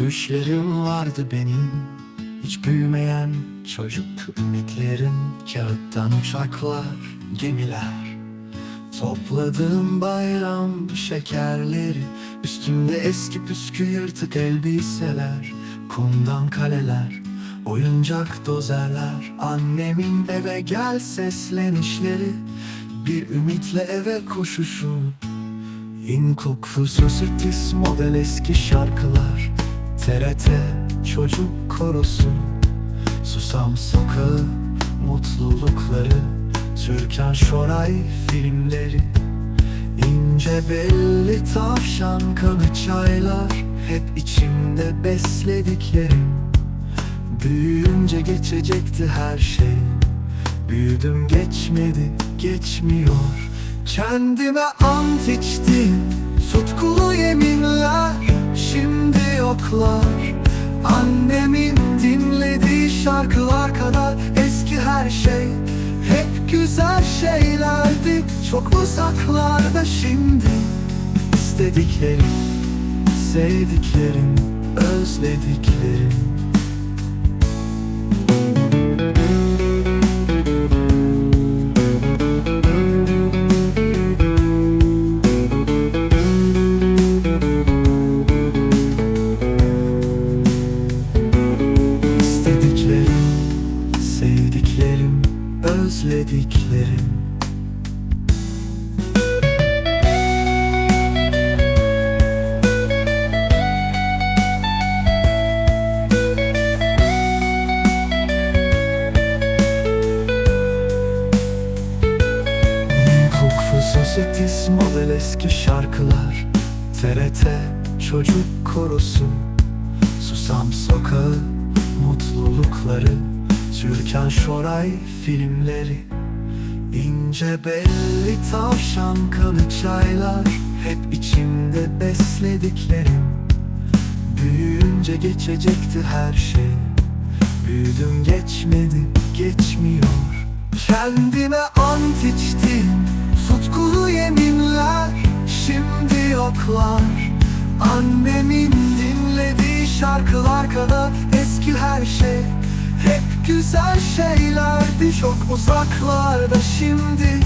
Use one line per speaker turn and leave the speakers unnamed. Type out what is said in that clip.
Düşlerim vardı benim Hiç büyümeyen çocuk ümitlerim Kağıttan uçaklar, gemiler. Topladığım bayram şekerleri Üstümde eski püskü yırtık elbiseler Kumdan kaleler Oyuncak dozerler. Annemin eve gel seslenişleri Bir ümitle eve koşuşum İlkokul sözütis model eski şarkılar TRT çocuk korosu. Susam sokağı mutlulukları. Türkan Şoray filmleri. İnce belli tavşan kanı çaylar. Hep içimde beslediklerim. Büyüyünce geçecekti her şey. Büyüdüm geçmedi, geçmiyor. Kendime ant içtim. Tutkulu yeminler Yoklar Annemin dinlediği şarkılar kadar Eski her şey. Hep güzel şeylerdi Çok uzaklarda şimdi. İstediklerim Sevdiklerim Özlediklerim özlediklerim. Sosyetis model eski şarkılar. TRT çocuk korosu Susam sokağı mutlulukları Türkan Şoray filmleri İnce belli tavşan kanı çaylar. Hep içimde beslediklerim Büyüyünce geçecekti her şey. Büyüdüm geçmedi, geçmiyor. Kendime ant içtim Tutkulu yeminler. Şimdi yoklar. Annemin dinlediği şarkılar kadar Eski her güzel şeylerdi. Çok uzaklarda şimdi